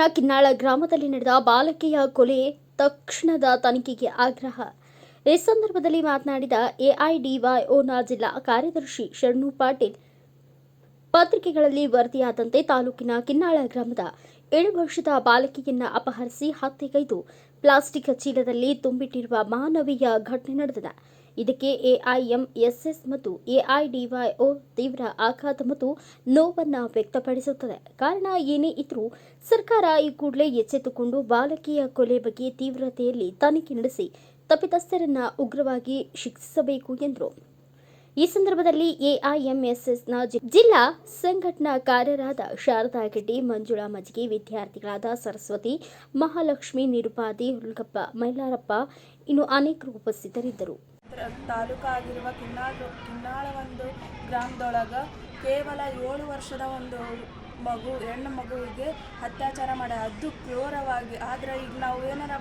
ತಾಲೂಕಿನ ಕಿನ್ನಾಳ ಗ್ರಾಮದಲ್ಲಿ ನಡೆದ ಬಾಲಕಿಯ ಕೊಲೆ ತಕ್ಷಣದ ತನಿಖೆಗೆ ಆಗ್ರಹ. ಈ ಸಂದರ್ಭದಲ್ಲಿ ಮಾತನಾಡಿದ ಎಐಡಿವೈಒನ ಜಿಲ್ಲಾ ಕಾರ್ಯದರ್ಶಿ ಶರಣು ಪಾಟೀಲ್, ಪತ್ರಿಕೆಗಳಲ್ಲಿ ವರದಿಯಾದಂತೆ ತಾಲೂಕಿನ ಕಿನ್ನಾಳ ಗ್ರಾಮದ ಏಳು ವರ್ಷದ ಬಾಲಕಿಯನ್ನ ಅಪಹರಿಸಿ ಹತ್ಯೆಗೈದು. ಪ್ಲಾಸ್ಟಿಕ್ ಚೀಲದಲ್ಲಿ ತುಂಬಿಟ್ಟಿರುವ ಮಾನವೀಯ ಘಟನೆ ನಡೆದಿದೆ. ಇದಕ್ಕೆ ಎಐಎಂಎಸ್ಎಸ್ ಮತ್ತು ಎಐಡಿವೈಒ ತೀವ್ರ ಆಘಾತ ಮತ್ತು ನೋವನ್ನು ವ್ಯಕ್ತಪಡಿಸುತ್ತದೆ. ಕಾರಣ ಏನೇ ಇದ್ರೂ ಸರ್ಕಾರ ಈ ಕೂಡಲೇ ಎಚ್ಚೆತ್ತುಕೊಂಡು ಬಾಲಕಿಯ ಕೊಲೆ ಬಗ್ಗೆ ತೀವ್ರತೆಯಲ್ಲಿ ತನಿಖೆ ನಡೆಸಿ ತಪ್ಪಿತಸ್ಥರನ್ನ ಉಗ್ರವಾಗಿ ಶಿಕ್ಷಿಸಬೇಕು ಎಂದರು. ಈ ಸಂದರ್ಭದಲ್ಲಿ ಎಐಎಂಎಸ್ಎಸ್ನ ಜಿಲ್ಲಾ ಸಂಘಟನಾಕಾರರಾದ ಶಾರದಾ ಗೆಡ್ಡಿ ಮಂಜುಳಾ ಮಜ್ಜಿಗೆ, ವಿದ್ಯಾರ್ಥಿಗಳಾದ ಸರಸ್ವತಿ, ಮಹಾಲಕ್ಷ್ಮಿ, ನಿರುಪಾದಿ, ಹುಲ್ಗಪ್ಪ, ಮೈಲಾರಪ್ಪ ಇನ್ನು ಅನೇಕರು ಉಪಸ್ಥಿತರಿದ್ದರು. ತ್ರ- ತಾಲೂಕಾಗಿರುವ ಕಿನ್ನಾಳ ಕಿನ್ನಾಳ ಒಂದು ಗ್ರಾಮದೊಳಗೆ ಕೇವಲ ಏಳು ವರ್ಷದ ಒಂದು ಮಗು, ಹೆಣ್ಣು ಮಗುವಿಗೆ ಅತ್ಯಾಚಾರ ಮಾಡ, ಅದು ಕ್ರೂರವಾಗಿ. ಆದರೆ ಈಗ ನಾವು ಏನಾರ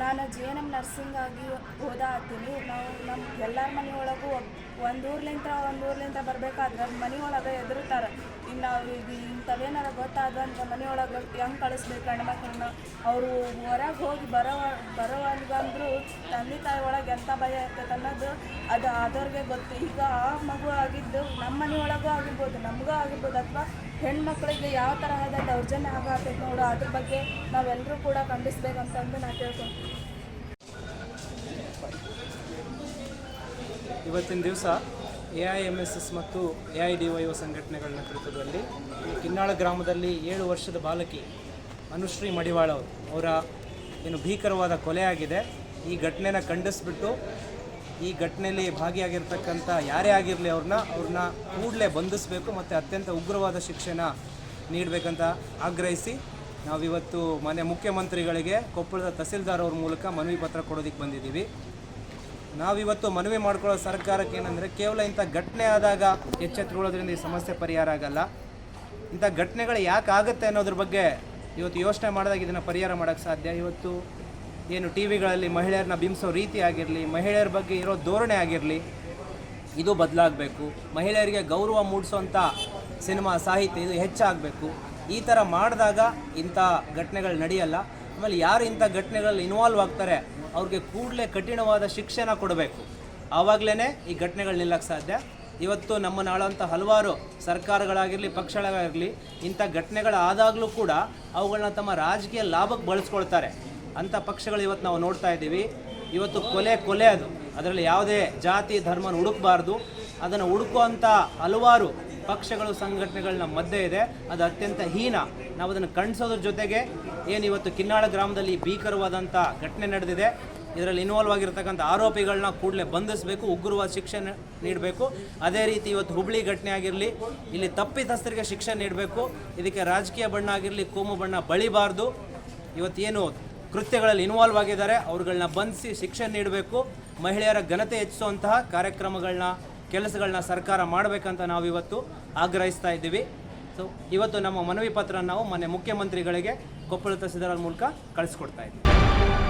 ನಾನು ಜಿ ಎನ್ ಎಂ ನರ್ಸಿಂಗ್ ಆಗಿ ಓದಾತೀನಿ ನಾವು ನಮ್ಮ ಎಲ್ಲರ ಮನೆಯೊಳಗೂ ಒಂದು ಒಂದೂರ್ಲಿಂತ ಒಂದು ಊರ್ಲಿಂದ ಬರಬೇಕಾದ್ರೆ ಮನೆಯೊಳಗೆ ಎದುರುತ್ತಾರೆ ಇನ್ನು ಅವ್ರಿಗೆ ಇಂಥವೇನಾರ ಗೊತ್ತಾದ ಅಂದ್ರೆ ಮನೆಯೊಳಗೆ ಹೆಂಗೆ ಕಳಿಸ್ಬೇಕು ಹೆಣ್ಮಕ್ಳನ್ನ? ಅವರು ಹೊರಗೆ ಹೋಗಿ ಬರೋ ಬಂದರೂ ತಂದೆ ತಾಯಿ ಒಳಗೆ ಎಂಥ ಭಯ ಇರ್ತೈತೆ ಅನ್ನೋದು ಅದು ಆದವ್ರಿಗೆ ಗೊತ್ತು. ಈಗ ಆ ಮಗು ಆಗಿದ್ದು ನಮ್ಮ ಮನೆಯೊಳಗೂ ಆಗಿರ್ಬೋದು, ನಮಗೂ ಆಗಿರ್ಬೋದು, ಅಥವಾ ಹೆಣ್ಮಕ್ಳಿಗೆ ಯಾವ ತರಹದ ದೌರ್ಜನ್ಯ ಆಗತ್ತೈತೆ ನೋಡು, ಅದ್ರ ಬಗ್ಗೆ ನಾವೆಲ್ಲರೂ ಕೂಡ ಖಂಡಿಸ್ಬೇಕಂತಂದು ನಾನು ಕೇಳ್ಕೊಂತೀನಿ. ಇವತ್ತಿನ ದಿವಸ A I M S S ಮತ್ತು ಎ ಐ ಡಿ ವೈ ಸಂಘಟನೆಗಳ ನೇತೃತ್ವದಲ್ಲಿ ಕಿನ್ನಾಳ ಗ್ರಾಮದಲ್ಲಿ ಏಳು ವರ್ಷದ ಬಾಲಕಿ ಅನುಶ್ರೀ ಮಡಿವಾಳ ಅವರು. ಅವರ ಏನು ಭೀಕರವಾದ ಕೊಲೆ ಆಗಿದೆ ಈ ಘಟನೆನ ಖಂಡಿಸ್ಬಿಟ್ಟು ಈ ಘಟನೆಯಲ್ಲಿ ಭಾಗಿಯಾಗಿರ್ತಕ್ಕಂಥ ಯಾರೇ ಆಗಿರಲಿ ಅವ್ರನ್ನ ಅವ್ರನ್ನ ಕೂಡಲೇ ಬಂಧಿಸಬೇಕು ಮತ್ತು ಅತ್ಯಂತ ಉಗ್ರವಾದ ಶಿಕ್ಷೆನ ನೀಡಬೇಕಂತ ಆಗ್ರಹಿಸಿ ನಾವಿವತ್ತು ಮನೆ ಮುಖ್ಯಮಂತ್ರಿಗಳಿಗೆ ಕೊಪ್ಪಳದ ತಹಸೀಲ್ದಾರ್ ಅವ್ರ ಮೂಲಕ ಮನವಿ ಪತ್ರ ಕೊಡೋದಕ್ಕೆ ಬಂದಿದ್ದೀವಿ. ನಾವಿವತ್ತು ಮನವಿ ಮಾಡ್ಕೊಳ್ಳೋ ಸರ್ಕಾರಕ್ಕೆ ಏನಂದರೆ ಕೇವಲ ಇಂಥ ಘಟನೆ ಆದಾಗ ಎಚ್ಚೆತ್ತುಕೊಳ್ಳೋದ್ರಿಂದ ಈ ಸಮಸ್ಯೆ ಪರಿಹಾರ ಆಗಲ್ಲ. ಇಂಥ ಘಟನೆಗಳು ಯಾಕೆ ಆಗುತ್ತೆ ಅನ್ನೋದ್ರ ಬಗ್ಗೆ ಇವತ್ತು ಯೋಚನೆ ಮಾಡಿದಾಗ ಇದನ್ನು ಪರಿಹಾರ ಮಾಡೋಕ್ಕೆ ಸಾಧ್ಯ. ಇವತ್ತು ಏನು ಟಿ ವಿಗಳಲ್ಲಿ ಮಹಿಳೆಯರನ್ನ ಬಿಂಬಿಸೋ ರೀತಿ ಆಗಿರಲಿ, ಮಹಿಳೆಯರ ಬಗ್ಗೆ ಇರೋ ಧೋರಣೆ ಆಗಿರಲಿ, ಇದು ಬದಲಾಗಬೇಕು. ಮಹಿಳೆಯರಿಗೆ ಗೌರವ ಮೂಡಿಸೋಂಥ ಸಿನಿಮಾ ಸಾಹಿತ್ಯ ಇದು ಹೆಚ್ಚಾಗಬೇಕು. ಈ ಥರ ಮಾಡಿದಾಗ ಇಂಥ ಘಟನೆಗಳು ನಡೆಯಲ್ಲ. ಆಮೇಲೆ ಯಾರು ಇಂಥ ಘಟನೆಗಳಲ್ಲಿ ಇನ್ವಾಲ್ವ್ ಆಗ್ತಾರೆ? ಅವ್ರಿಗೆ ಕೂಡಲೇ ಕಠಿಣವಾದ ಶಿಕ್ಷೆನ ಕೊಡಬೇಕು. ಆವಾಗಲೇ ಈ ಘಟನೆಗಳು ನಿಲ್ಲಕ್ಕೆ ಸಾಧ್ಯ. ಇವತ್ತು ನಮ್ಮನ್ನು ಆಳೋಂಥ ಹಲವಾರು ಸರ್ಕಾರಗಳಾಗಿರಲಿ, ಪಕ್ಷಗಳಾಗಿರಲಿ, ಇಂಥ ಘಟನೆಗಳಾದಾಗಲೂ ಕೂಡ ಅವುಗಳನ್ನ ತಮ್ಮ ರಾಜಕೀಯ ಲಾಭಕ್ಕೆ ಬಳಸ್ಕೊಳ್ತಾರೆ. ಅಂಥ ಪಕ್ಷಗಳು ಇವತ್ತು ನಾವು ನೋಡ್ತಾ ಇದ್ದೀವಿ. ಇವತ್ತು ಕೊಲೆ ಕೊಲೆ ಅದು. ಅದರಲ್ಲಿ ಯಾವುದೇ ಜಾತಿ, ಧರ್ಮನ ಹುಡುಕಬಾರ್ದು. ಅದನ್ನು ಹುಡುಕುವಂಥ ಹಲವಾರು ಪಕ್ಷಗಳು, ಸಂಘಟನೆಗಳನ್ನ ಮಧ್ಯೆ ಇದೆ. ಅದು ಅತ್ಯಂತ ಹೀನ. ನಾವು ಅದನ್ನು ಖಂಡಿಸೋದ್ರ ಜೊತೆಗೆ ಏನು ಇವತ್ತು ಕಿನ್ನಾಳ ಗ್ರಾಮದಲ್ಲಿ ಭೀಕರವಾದಂಥ ಘಟನೆ ನಡೆದಿದೆ. ಇದರಲ್ಲಿ ಇನ್ವಾಲ್ವ್ ಆಗಿರ್ತಕ್ಕಂಥ ಆರೋಪಿಗಳನ್ನ ಕೂಡಲೇ ಬಂಧಿಸಬೇಕು, ಉಗ್ರವಾದ ಶಿಕ್ಷೆ ನೀಡಬೇಕು. ಅದೇ ರೀತಿ ಇವತ್ತು ಹುಬ್ಳಿ ಘಟನೆ ಆಗಿರಲಿ, ಇಲ್ಲಿ ತಪ್ಪಿತಸ್ಥರಿಗೆ ಶಿಕ್ಷೆ ನೀಡಬೇಕು. ಇದಕ್ಕೆ ರಾಜಕೀಯ ಬಣ್ಣ ಆಗಿರಲಿ, ಕೋಮು ಬಣ್ಣ ಬಳಿಬಾರ್ದು. ಇವತ್ತೇನು ಕೃತ್ಯಗಳಲ್ಲಿ ಇನ್ವಾಲ್ವ್ ಆಗಿದ್ದಾರೆ ಅವ್ರುಗಳನ್ನ ಬಂಧಿಸಿ ಶಿಕ್ಷೆ ನೀಡಬೇಕು. ಮಹಿಳೆಯರ ಘನತೆ ಹೆಚ್ಚಿಸುವಂತಹ ಕಾರ್ಯಕ್ರಮಗಳನ್ನ ಕೆಲಸಗಳನ್ನ ಸರ್ಕಾರ ಮಾಡಬೇಕಂತ ನಾವು ಇವತ್ತು ಆಗ್ರಹಿಸ್ತಾ ಇದ್ದೀವಿ. ಸೊ ಇವತ್ತು ನಮ್ಮ ಮನವಿ ಪತ್ರ ನಾವು ಮನೆ ಮುಖ್ಯಮಂತ್ರಿಗಳಿಗೆ ಕೊಪ್ಪಳ ತಹಸೀಲ್ದಾರ್ ಮೂಲಕ ಕಳಿಸ್ಕೊಡ್ತಾ ಇದ್ದೀವಿ.